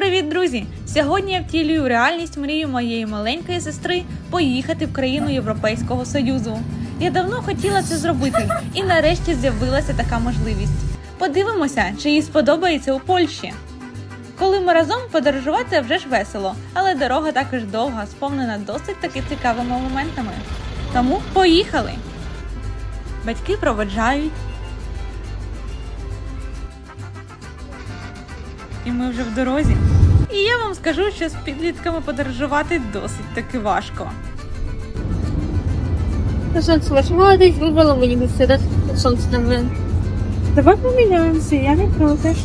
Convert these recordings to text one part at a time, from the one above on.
Привіт, друзі! Сьогодні я втілюю реальність мрію моєї маленької сестри поїхати в країну Європейського Союзу. Я давно хотіла це зробити, і нарешті з'явилася така можливість. Подивимося, чи їй сподобається у Польщі. Коли ми разом подорожувати вже ж весело, але дорога також довга, сповнена досить таки цікавими моментами. Тому поїхали! Батьки проводжають. І ми вже в дорозі. І я вам скажу, що з підлітками подорожувати досить таки важко. Сонце ваше молодець, вибрала мені місце? Сонце на мене. Давай поміняємося, я не проти.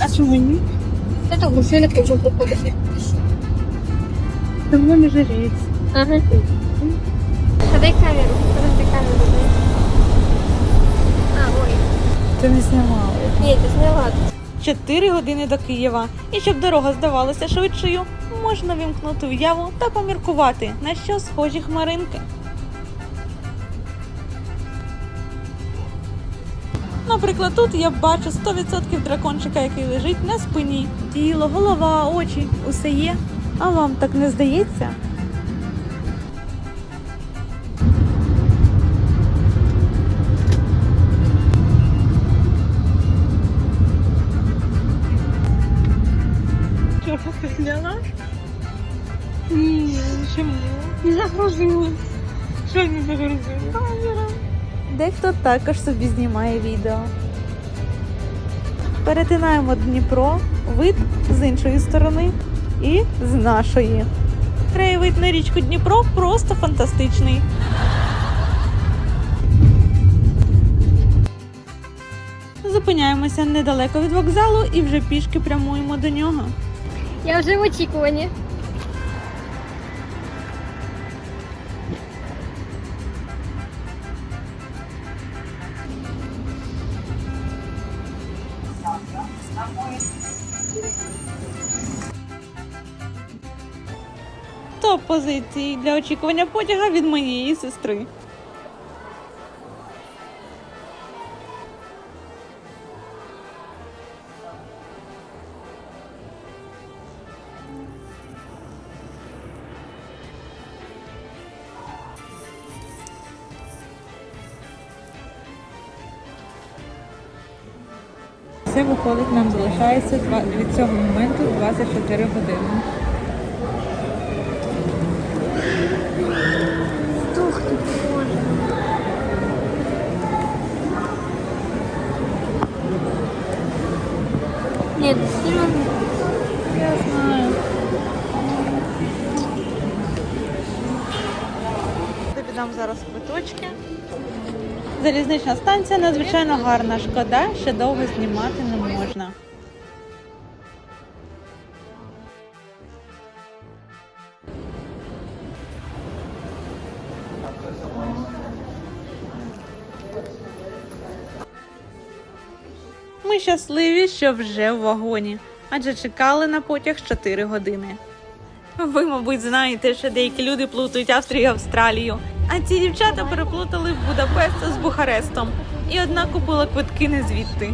А чому ні? Та тому, що я не хочу проходити. Тому не жаліється. Ага. Подай камеру, подай камеру. А, ой. Ти не знімала. Ні, ти зняла. 4 години до Києва. І щоб дорога здавалася швидшою, можна вімкнути уяву та поміркувати, на що схожі хмаринки. Наприклад, тут я бачу 100% дракончика, який лежить на спині. Тіло, голова, очі усе є. А вам так не здається? Загрузила. Що не загрузила? Камера. Дехто також собі знімає відео. Перетинаємо Дніпро, вид з іншої сторони і з нашої. Краєвид на річку Дніпро просто фантастичний. Зупиняємося недалеко від вокзалу і вже пішки прямуємо до нього. Я вже в очікуванні. Топ позиції для очікування потяга від моєї сестри. Це виходить, нам залишається від цього моменту 24 години. Ух ти, боже. Ні, серйозно. Я знаю. Тобі дам зараз. Залізнична станція надзвичайно гарна. Шкода, що довго знімати не можна. Ми щасливі, що вже в вагоні, адже чекали на потяг 4 години. Ви, мабуть, знаєте, що деякі люди плутають Австрію і Австралію. А ці дівчата переплутали Будапешт з Бухарестом. І одна купила квитки не звідти.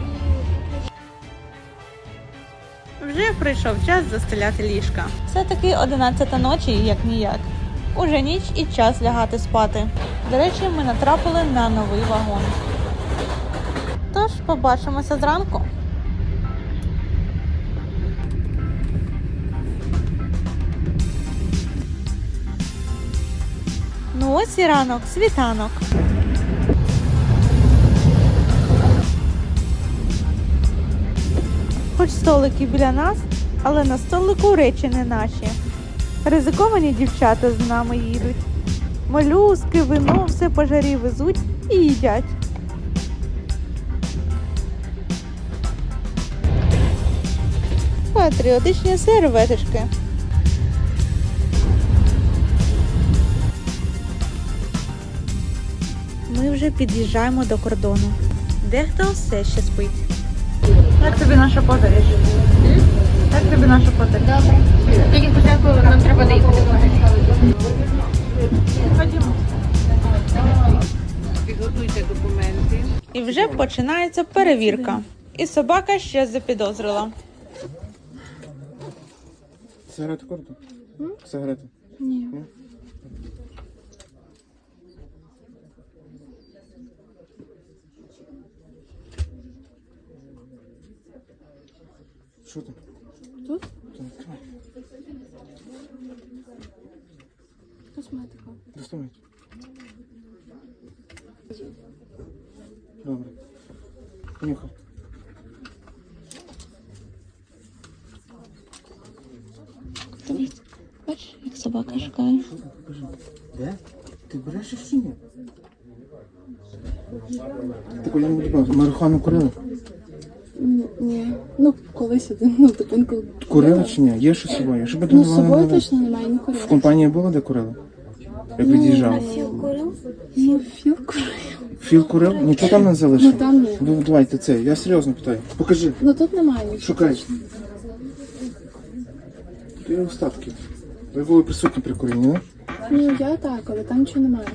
Вже прийшов час застеляти ліжка. Все таки 11 ночі, як ніяк. Уже ніч і час лягати спати. До речі, ми натрапили на новий вагон. Тож побачимося зранку. Ось і ранок, світанок. Хоч столики біля нас, але на столику речі не наші. Ризиковані дівчата з нами їдуть. Молюски, вино, все по жарі везуть і їдять. Патріотичні серветочки. Вже під'їжджаємо до кордону. Дехто все ще спить. Як тобі наша подорож? Як тобі наша подорож? Добре. Тільки спочатку нам треба доїхати. Ходімо. Підготуйте документи. І вже починається перевірка. і собака щось запідозрила. Сигарети коротко? Сигарети. Ні. Що там? Тут? Та відкривай. Косметика. Доставай. Добре. Поїхав. Бачиш, як собака шукає. Що там? Покажи. Де? Ти береш їх чи ні? Ти коли не бачив? Марихуану курили? Ні. Ну, колись один, ну, типу, інколи. Курили чи ні? Є що з собою? Щоб Ну, з собою точно немає, не В курила. компанії було де курили? Як від'їжджав? Ну, філ курила. Філ курив? Нічого там не залишив? Ну, там ні. Ну, давайте це, я серйозно питаю. Покажи. Ну, тут немає нічого. Шукай. Ти вставки. Ви були присутні при курінні, не? Ну, я так, але там нічого немає.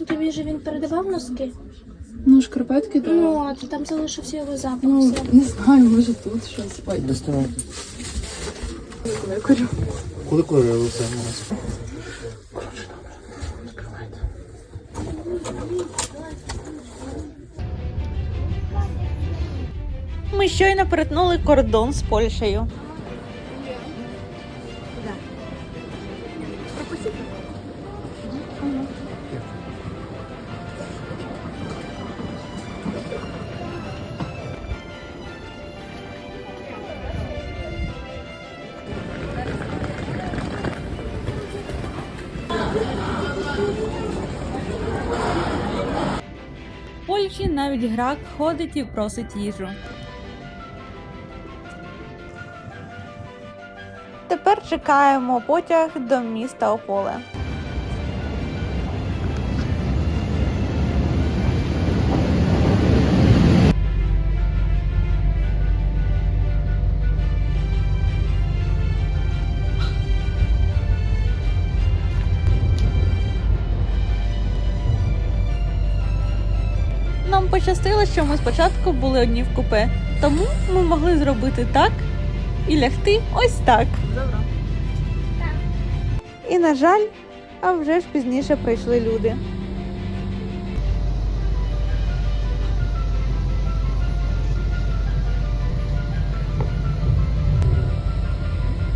Ну, Тобі же він передавав носки? Ну, шкарпетки, да. Ну, а то там залишився його запах. Ну, не знаю, може тут щось. Ой, Доставайте. я курю. Коли курили це у нас? Коротше, добре. Відкривайте. Ми щойно перетнули кордон з Польщею. В Польщі навіть грак ходить і просить їжу. Тепер чекаємо потяг до міста Ополе. Пощастило, що ми спочатку були одні в купе, тому ми могли зробити так і лягти ось так. І, на жаль, а вже ж пізніше прийшли люди.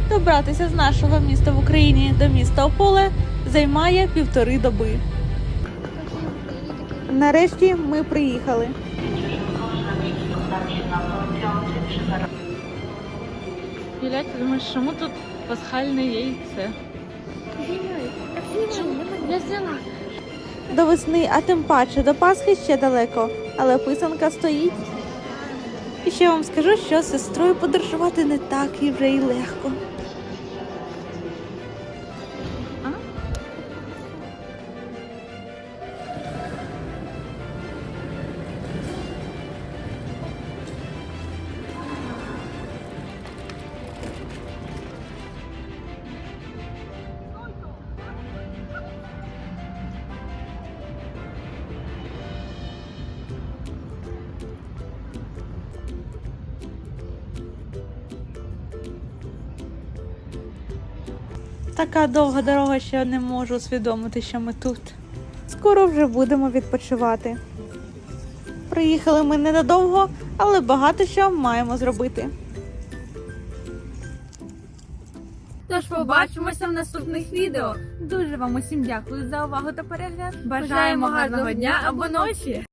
Добратися з нашого міста в Україні до міста Ополе займає півтори доби. Нарешті ми приїхали. Юля, ти думаєш, чому тут пасхальне яйце? Я взяла. До весни, а тим паче до Пасхи ще далеко, але писанка стоїть. І ще вам скажу, що з сестрою подорожувати не так і вже й легко. Така довга дорога, що я не можу усвідомити, що ми тут. Скоро вже будемо відпочивати. Приїхали ми ненадовго, але багато що маємо зробити. Тож побачимося в наступних відео. Дуже вам усім дякую за увагу та перегляд. Бажаємо гарного дня або ночі.